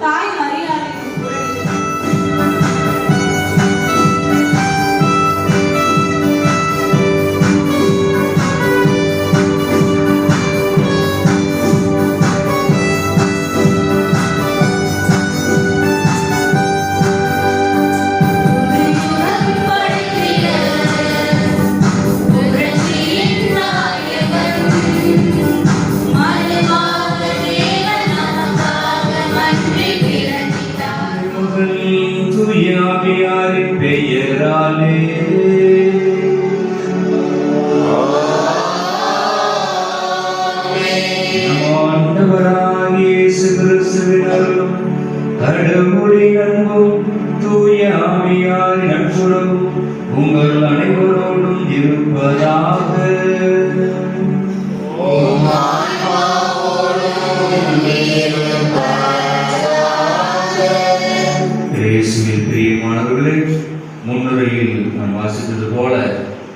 答应我。துயாவியாரின் பெயராலே. ஆண்டவராகிய கிறிஸ்துவின் அருளும் கடவுளின் அன்பும் தூய ஆவியாரின் நட்புறவும் உங்கள் அனைவரோடும் இருப்பதாக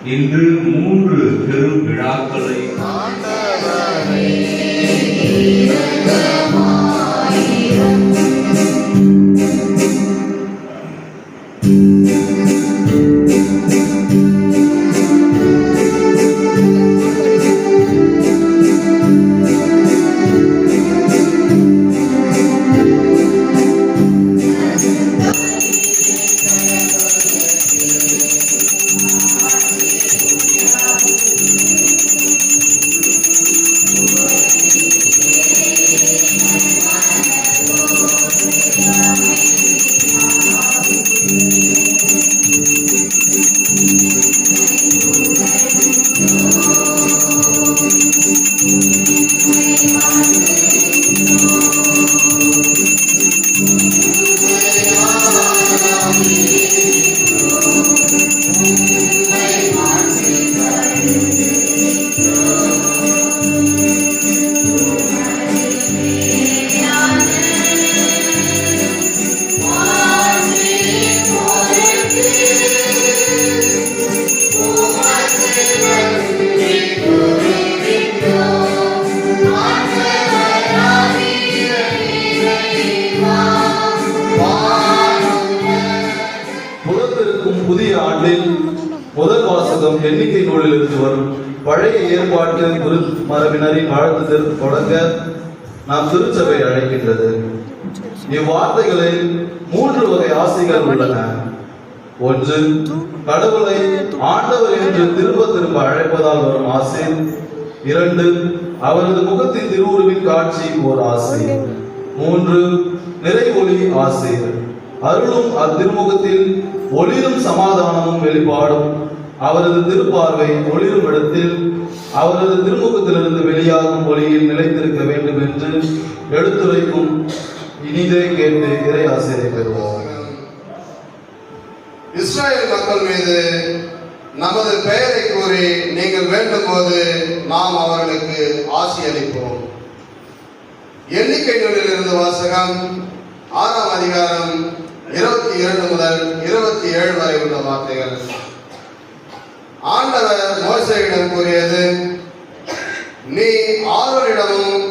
இன்று மூன்று பெரும் விழாக்களை ஏற்பாட்டு குரு மரபினரின் வாழ்த்து தொடங்க நாம் திருச்சபை அழைக்கின்றது. இவ்வார்த்தைகளில் மூன்று வகை ஆசைகள் உள்ளன. ஒன்று கடவுளை ஆண்டவர் என்று திரும்ப திரும்ப அழைப்பதால் வரும் ஆசை. இரண்டு அவரது முகத்தின் திருவுருவின் காட்சி ஓர் ஆசை. மூன்று நிறை ஒளி ஆசை. அருளும் அத்திருமுகத்தில் ஒளிரும் சமாதானமும் வெளிப்பாடும் அவரது திருப்பார்வை ஒளிரும் இடத்தில் அவரது திருமுகத்திலிருந்து வெளியாகும் ஒளியில் நிலைத்திருக்க வேண்டும் என்று எடுத்துரைக்கும் இனிதே கேட்டு இறை ஆசிரியை பெறுவோம். இஸ்ரேல் மக்கள் மீது நமது பெயரை கூறி நீங்கள் வேண்டும்போது நாம் அவர்களுக்கு ஆசி அளிப்போம். எண்ணிக்கை நூலிலிருந்து வாசகம் ஆறாம் அதிகாரம் இருபத்தி இரண்டு முதல் இருபத்தி ஏழு வரை உள்ள வார்த்தைகள். ஆண்டவர் மோசையிடம் கூறியது நீ ஆரோனிடமும்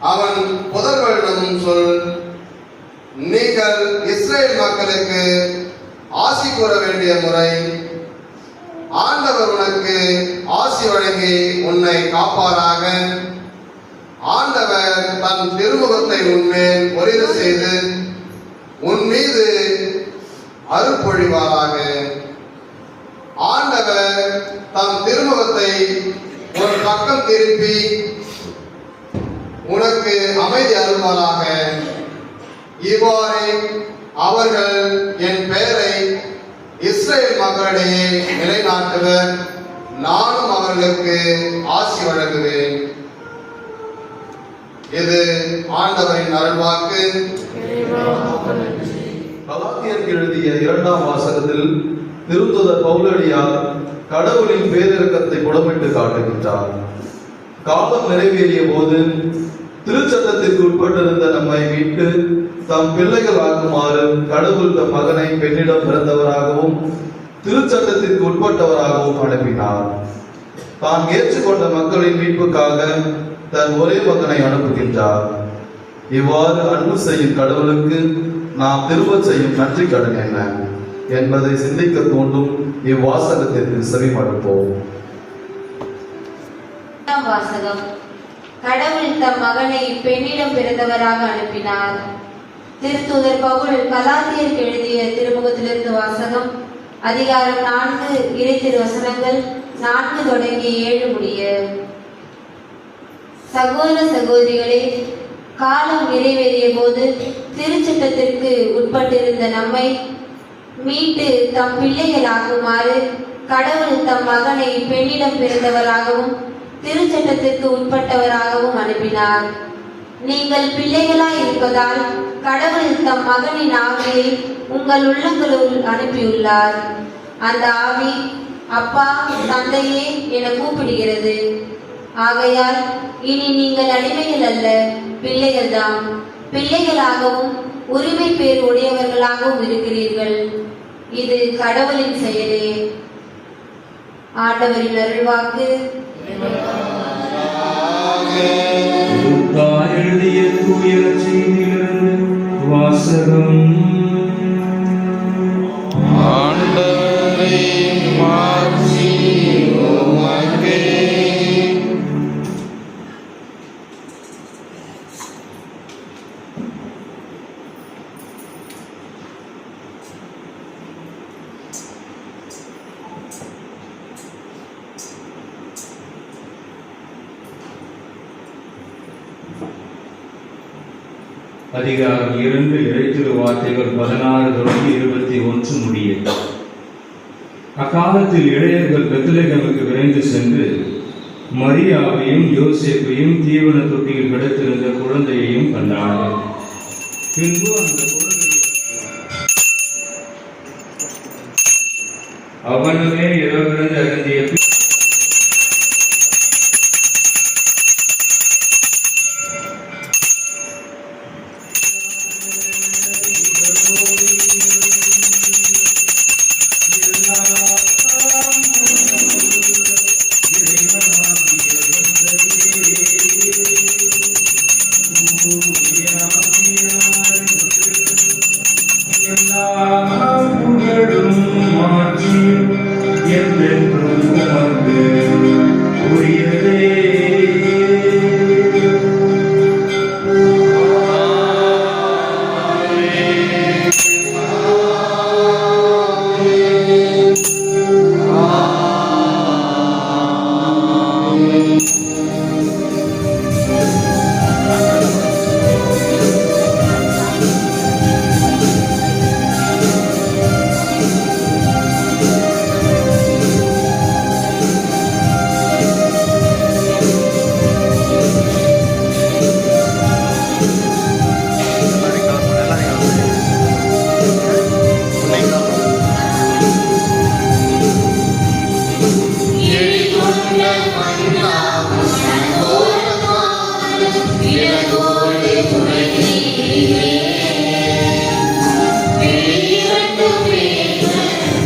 அவன் புதல்வரிடமும் சொல். நீங்கள் இஸ்ரேல் மக்களுக்கு ஆசி கூற வேண்டிய முறை ஆண்டவர் உனக்கு ஆசி வழங்கி உன்னை காப்பாராக. ஆண்டவர் தன் திருமுகத்தை உன்மேல் ஒளிர செய்து உன் மீது அருள்பொழிவாராக ஆண்டவர் தம் திருமுகத்தை ஒரு பக்கம் திருப்பி உனக்கு அமைதி அருள்வாராக. இவ்வாறே அவர்கள் என் பெயரை இஸ்ரேல் மக்களிடையே நிலைநாட்டுவர். நானும் அவர்களுக்கு ஆசி வழங்குவேன். இது ஆண்டவரின் அருள்வாக்கு. கலாத்தியருக்கு எழுதிய இரண்டாம் வாசகத்தில் திருத்துதர் பௌலடியார் கடவுளின் பேரிறக்கத்தை புடமிட்டு காட்டுகின்றார். காலம் நிறைவேறிய போது திருச்சட்டத்திற்கு உட்பட்டிருந்த நம்மை மீட்டு தம் பிள்ளைகள் ஆக்குமாறு கடவுள் தம் மகனை பெண்ணிடம் பிறந்தவராகவும் திருச்சட்டத்திற்கு உட்பட்டவராகவும் அனுப்பினார். தான் ஏற்றுக்கொண்ட மக்களின் மீட்புக்காக தன் ஒரே மகனை அனுப்புகின்றார். இவ்வாறு அன்பு செய்யும் கடவுளுக்கு நாம் திரும்ப செய்யும் நன்றி கடன் என்ன? என்பதை சிந்திக்க தூண்டும் இவ்வாசகத்திற்கு செவிமடுப்போம் இரண்டாம் வாசகம். கடவுள் தம் மகனை பெண்ணிடம் பிறந்தவராக அனுப்பினார். திருத்தூதர் பவுல் கலாத்தியருக்கு எழுதிய திருமுகத்திலிருந்து வாசகம். அதிகாரம் நான்கு இறை திருவசனங்கள் நான்கு தொடங்கி ஏழு முடிய. சகோதர சகோதரிகளே காலம் நிறைவேறிய போது திருச்சட்டத்திற்கு உட்பட்டிருந்த நம்மை மீட்டு தம் பிள்ளைகளாக்குமாறு கடவுள் தம் மகனை பெண்ணிடம் பிறந்தவராகவும் திருச்சட்டத்திற்கு உட்பட்டவராகவும் அனுப்பினார். நீங்கள் பிள்ளைகளாய் இருப்பதால் கடவுள் தம் மகனின் ஆவியை உங்கள் உள்ளங்களுள் அனுப்பியுள்ளார். அந்த ஆவி அப்பா தந்தையே என கூப்பிடுகிறது. ஆகையால் இனி நீங்கள் அடிமைகள் அல்ல பிள்ளைகள்தாம். பிள்ளைகளாகவும் உரிமை பேர் உடையவர்களாகவும் இருக்கிறீர்கள். இது கடவுளின் செயலே. ஆண்டவரின் அருள்வாக்கு. எழுதிய தூய வாசகம் அதிகாரம் இரண்டு இறைத்திரு வார்த்தைகள் பதினாறு தொடங்கி இருபத்தி ஒன்று முடிய அக்காலத்தில் இளையர்கள் பெத்திலேகமுக்கு விரைந்து சென்று மரியாவையும் யோசேப்பையும் தீவன தொட்டியில் கிடத்திருந்த குழந்தையையும் கண்டார்கள். பின்பு அந்த அவனுமே இரவிலிருந்து அருந்திய Thank you.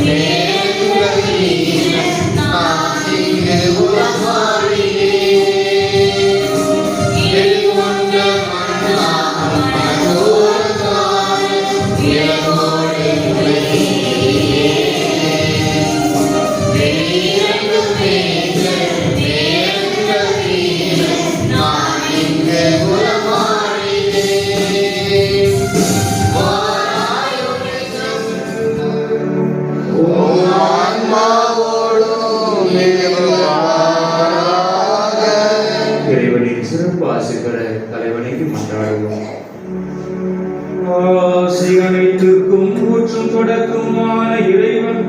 Amém. ஆசை பெற தலைவனைக்கு மன்றாடுவோம். அனைத்துக்கும் ஊற்றும் தொடக்கமான இறைவன்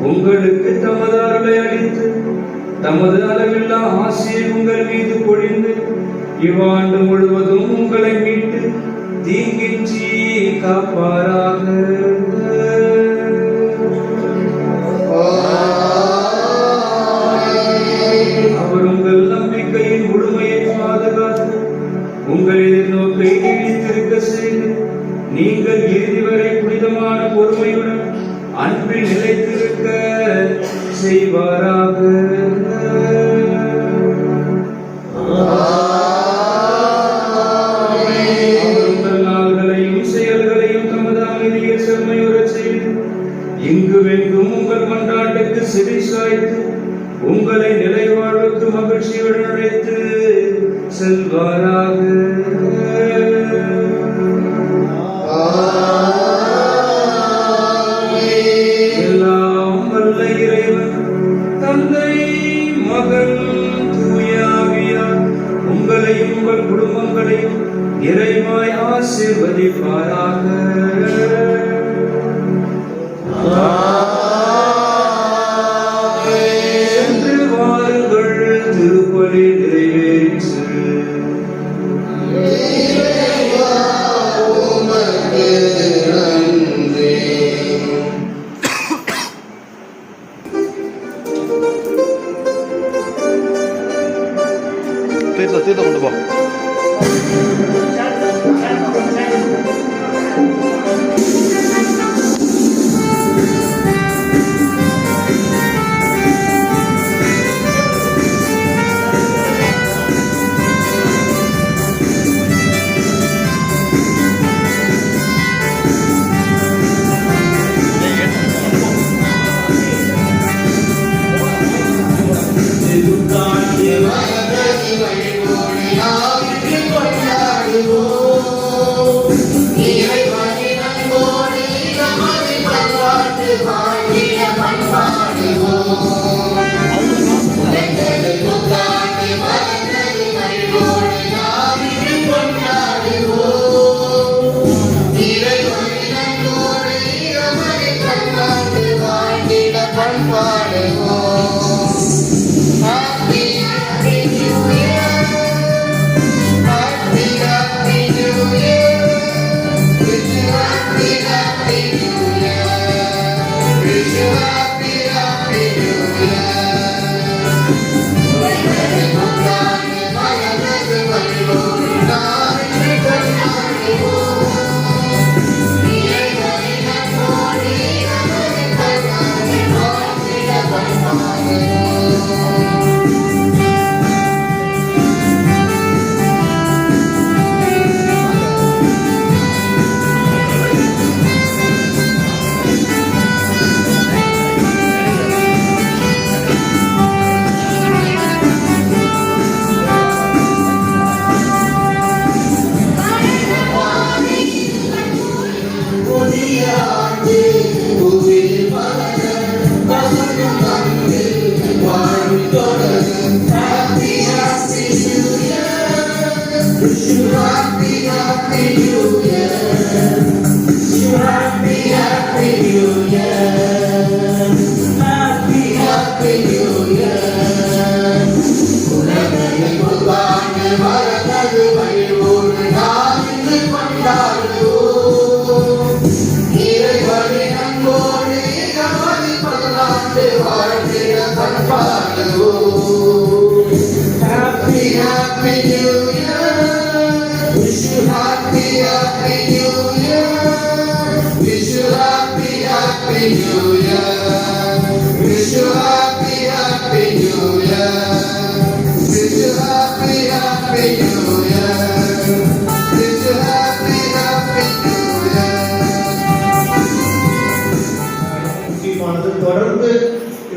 உங்களுக்கு தமது அருளை அளித்து தமது அளவில்லா ஆசையை உங்கள் மீது பொழிந்து இவ்வாண்டு முழுவதும் உங்களை மீட்டு தீங்கின்றி காப்பாரா உங்கள் எதிர்நோக்கை செய்து நீங்கள் இறுதி வரை புனிதமான பொறுமையுடன் அன்பில் நிலைத்திருக்க செய்வாராக. தீர்த்த தீர்த்த கொண்டு போ. Bye.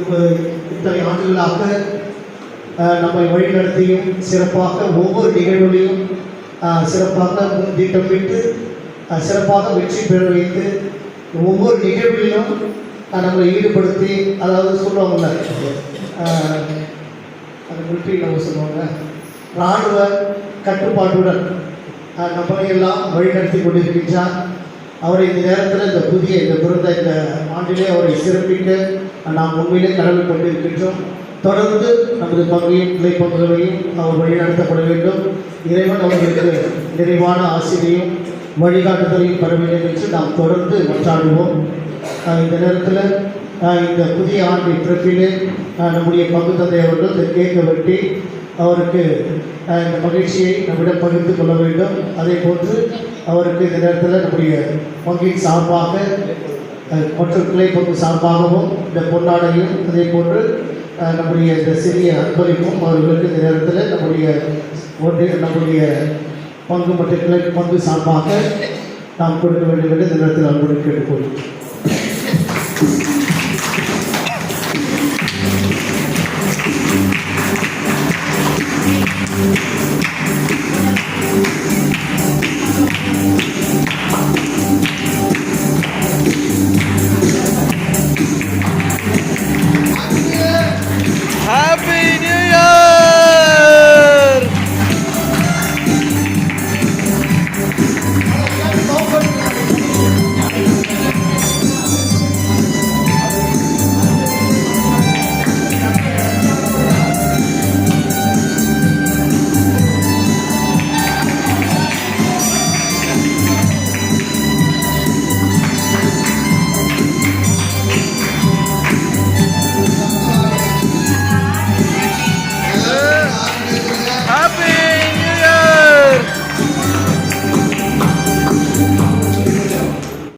இருபது இத்தனை ஆண்டுகளாக நம்மை வழிநடத்தியும் சிறப்பாக ஒவ்வொரு நிகழ்வுகளையும் சிறப்பாக திட்டமிட்டு சிறப்பாக வெற்றி பெற வைத்து ஒவ்வொரு நிகழ்விலும் நம்மளை ஈடுபடுத்தி அதாவது சொல்லுவாங்கல்ல அந்த அது மிலிட்ரி நம்ம சொல்லுவாங்க இராணுவ கட்டுப்பாட்டுடன் நம்மளை எல்லாம் வழிநடத்தி கொண்டிருக்கின்றார். அவரை இந்த நேரத்தில் இந்த புதிய இந்த பிறந்த இந்த ஆண்டிலே அவரை சிறப்பிக்க நாம் உண்மையிலே கடவுள் கொண்டிருக்கின்றோம். தொடர்ந்து நமது பங்கையும் கிளை அவர் வழிநடத்தப்பட வேண்டும். இறைவன் அவர்களுக்கு நிறைவான ஆசிரியையும் வழிகாட்டுதலையும் பெற வேண்டும் என்று நாம் தொடர்ந்து மற்றாடுவோம் இந்த நேரத்தில் இந்த புதிய ஆண்டு பிறப்பிலே நம்முடைய பங்கு தந்தை அவர்கள் இந்த கேக்கை வெட்டி அவருக்கு இந்த மகிழ்ச்சியை நம்மிடம் பகிர்ந்து கொள்ள வேண்டும். அதே போன்று அவருக்கு இந்த நேரத்தில் நம்முடைய பங்கின் சார்பாக அஹ், மற்றும் கிளை சார்பாகவும் இந்த பொன்னாடையும் அதே போன்று நம்முடைய இந்த சிறிய அன்பளிப்பும் அவர்களுக்கு இந்த நேரத்தில் நம்முடைய ஒன்றிய நம்முடைய பங்கு மற்றும் கிளை பங்கு சார்பாக நாம் கொடுக்க வேண்டும் என்று இந்த நேரத்தில் அன்புடன் கேட்டுக்கொள்கிறோம்